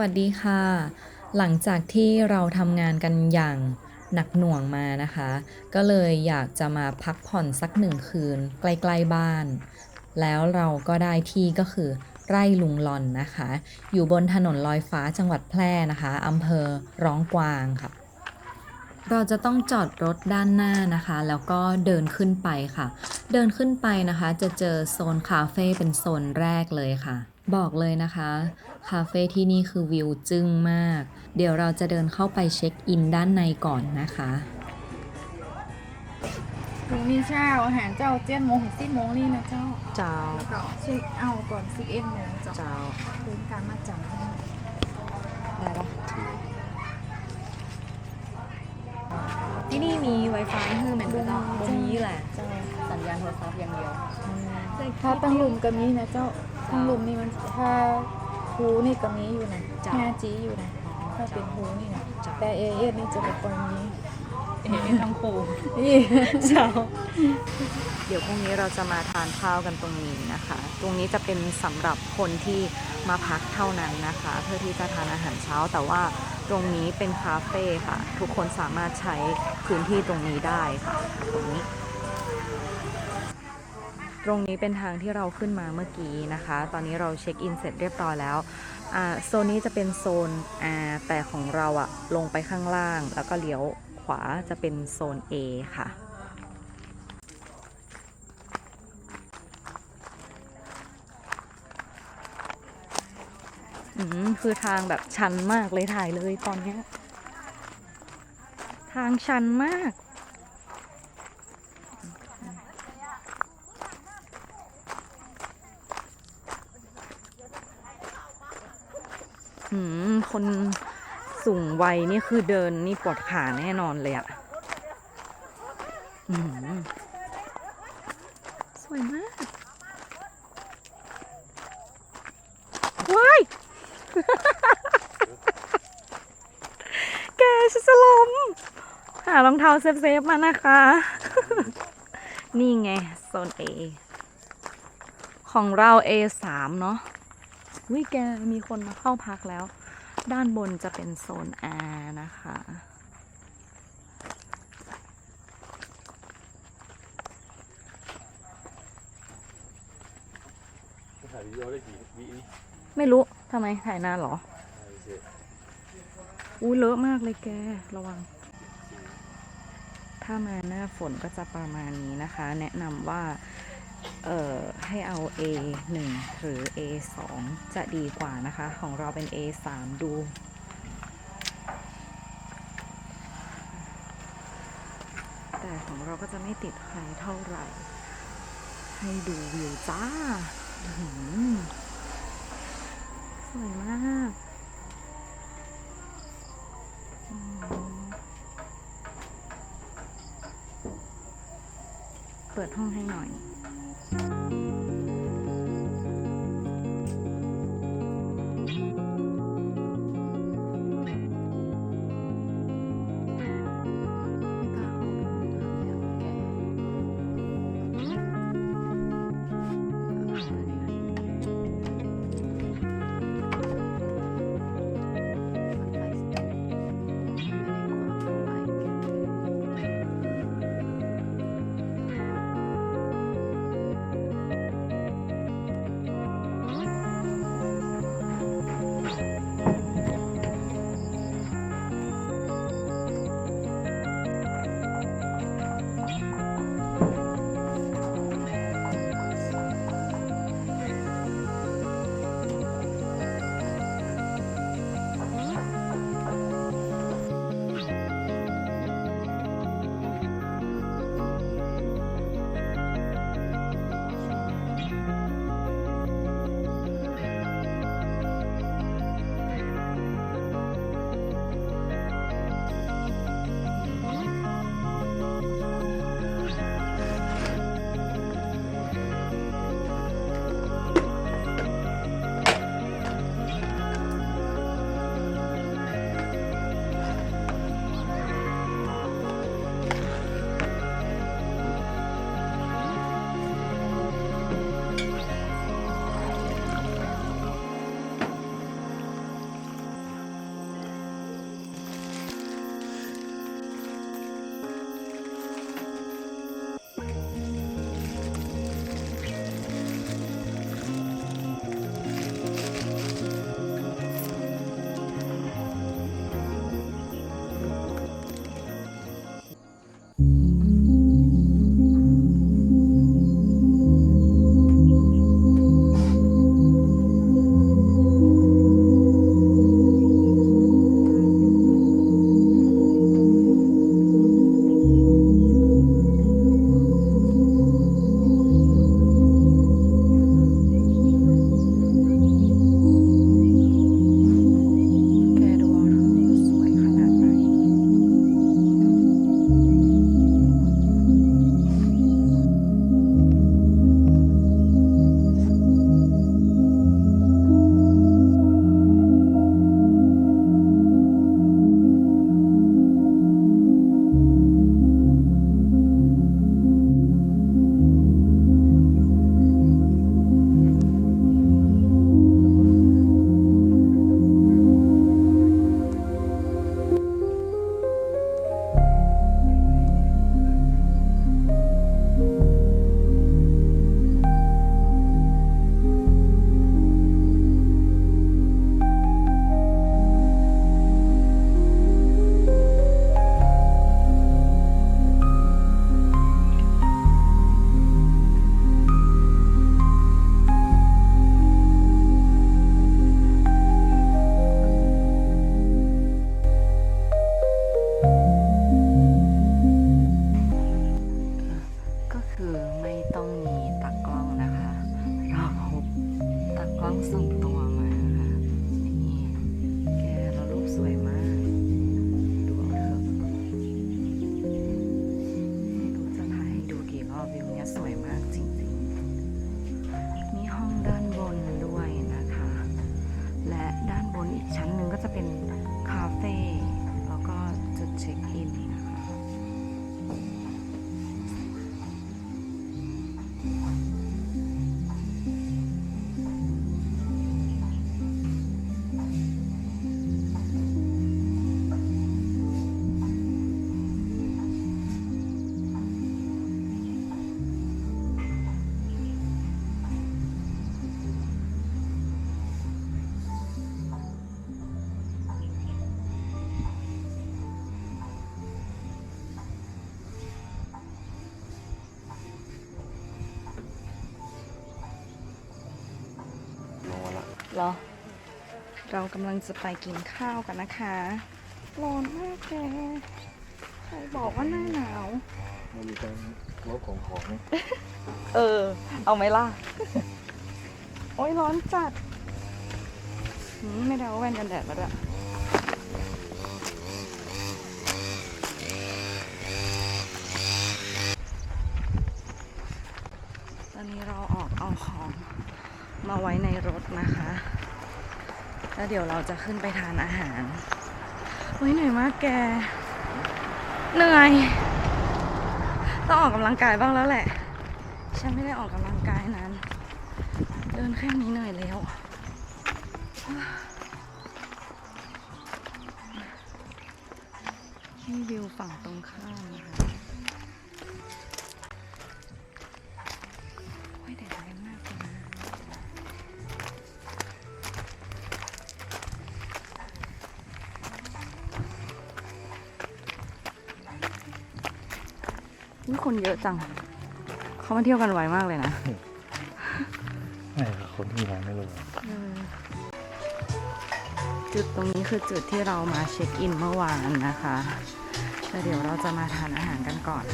วัสดีค่ะ หลังจากที่เราทำงานกันอย่างหนักหน่วงมานะคะ ก็เลยอยากจะมาพักผ่อนสักหนึ่งคืนใกล้ๆบ้าน แล้วเราก็ได้ที่ก็คือไร่ลุงลอนนะคะ อยู่บนถนนลอยฟ้าจังหวัดแพร่นะคะอำเภอร้องกวางค่ะ เราจะต้องจอดรถด้านหน้านะคะ แล้วก็เดินขึ้นไปค่ะ เดินขึ้นไปนะคะ จะเจอโซนคาเฟ่เป็นโซนแรกเลยค่ะ บอกเลยนะคะ คาเฟ่ที่นี่คือวิวจึ้งมาก เดี๋ยวเราจะเดินเข้าไปเช็คอินด้านในก่อนนะคะพรุ่งนี้เช้าอาหารเจ้าเจ็ดโมงถึงสิบโมงนี่นะเจ้าเจ้าแล้วก็เช็คเอาท์ก่อนสิบเอ็ดโมงเจ้าเจ้าเป็นการมาจังได้ปะที่นี่มี Wi-Fi ให้เหมือนกันเนาะตรงนี้แหละ เจ้าสัญญาณโทรศัพท์อย่างเดียว ถ้าตั้งหลุมก็มีนะเจ้า ตั้งหลุมนี่มันถ้าฮูนี่ก็มีอยู่นะจ้ะ 5G อยู่นะถ้าเป็นฮูนี่นะแต่เอเอนี่จะแบบคนนี้เห็นทั้งคู่นี่เจ้าเดี๋ยวพรุ่งนี้เราจะมาทานข้าวกันตรงนี้นะคะ ตรงนี้จะเป็นสำหรับคนที่มาพักเท่านั้นนะคะ เพื่อที่จะทานอาหารเช้า แต่ว่าตรงนี้เป็นคาเฟ่ค่ะ ทุกคนสามารถใช้พื้นที่ตรงนี้ได้ค่ะ ตรงนี้ ตรงนี้เป็นทางที่เราขึ้นมาเมื่อกี้นะคะ ตอนนี้เราเช็คอินเสร็จเรียบร้อยแล้วอ่าโซนนี้จะเป็นโซน R แต่ของเราอะลงไปข้างล่าง แล้วก็เลี้ยวขวาจะเป็นโซน A ค่ะอืมคือทางแบบชันมากเลยถ่ายเลยตอนนี้ ทางชันมาก คนสูงวัยนี่คือเดินนี่ปวดขาแน่นอนเลยอะสวยมากว้ายแกฉันจะล้มหารองเท้าเซฟๆมานะคะ นี่ไงโซน A ของเรา A3 เนาะวิแกมีคนมาเข้าพักแล้ว ด้านบนจะเป็นโซน R นะคะ ถ่ายวิดีโอได้กี่วินี่ไม่รู้ทำไมถ่ายนานเหรอ ถ่ายเสร็จอู้เลอะมากเลยแก ระวัง ถ้ามาหน้าฝนก็จะประมาณนี้นะคะ แนะนำว่า เอ่อให้เอา A 1 หรือ A 2 จะดีกว่านะคะ ของเราเป็น A 3 ดูแต่ของเราก็จะไม่ติดใครเท่าไหร่ ให้ดูวิวจ้า สวยมากเปิดห้องให้หน่อย หรอ เรากำลังจะไปกินข้าวกันนะคะร้อนมากแกใครบอกว่าหน้าหนาว มันมีการลบของของเออ เอาไหมล่ะ โอ้ยร้อนจัดหืมไม่ได้เอาแว่นกันแดดมาด้วยตอนนี้เราออกเอาของมาไว้ในรถ นะคะ แล้วเดี๋ยวเราจะขึ้นไปทานอาหารโอ้ยเหนื่อยมากแก เหนื่อย ต้องออกกำลังกายบ้างแล้วแหละ ฉันไม่ได้ออกกำลังกายนานเดินแค่นี้เหนื่อยแล้วนี่วิวฝั่งตรงข้ามนะคะ นี่คนเยอะจัง เขามาเที่ยวกันไวมากเลยนะไม่คนที่ร้านไม่รู้จุดตรงนี้คือจุดที่เรามาเช็คอินเมื่อวานนะคะแล้วเดี๋ยวเราจะมาทานอาหารกันก่อน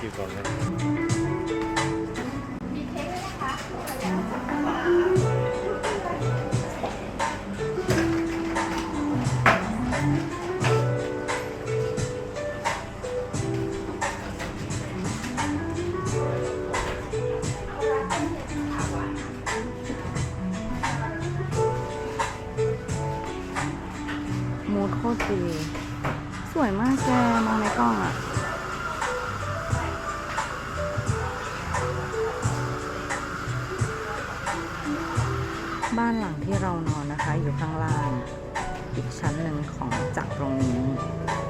กินก่อนเลยมูดโคตรดี สวยมากแกมองในกล้อง ของจากตรงนี้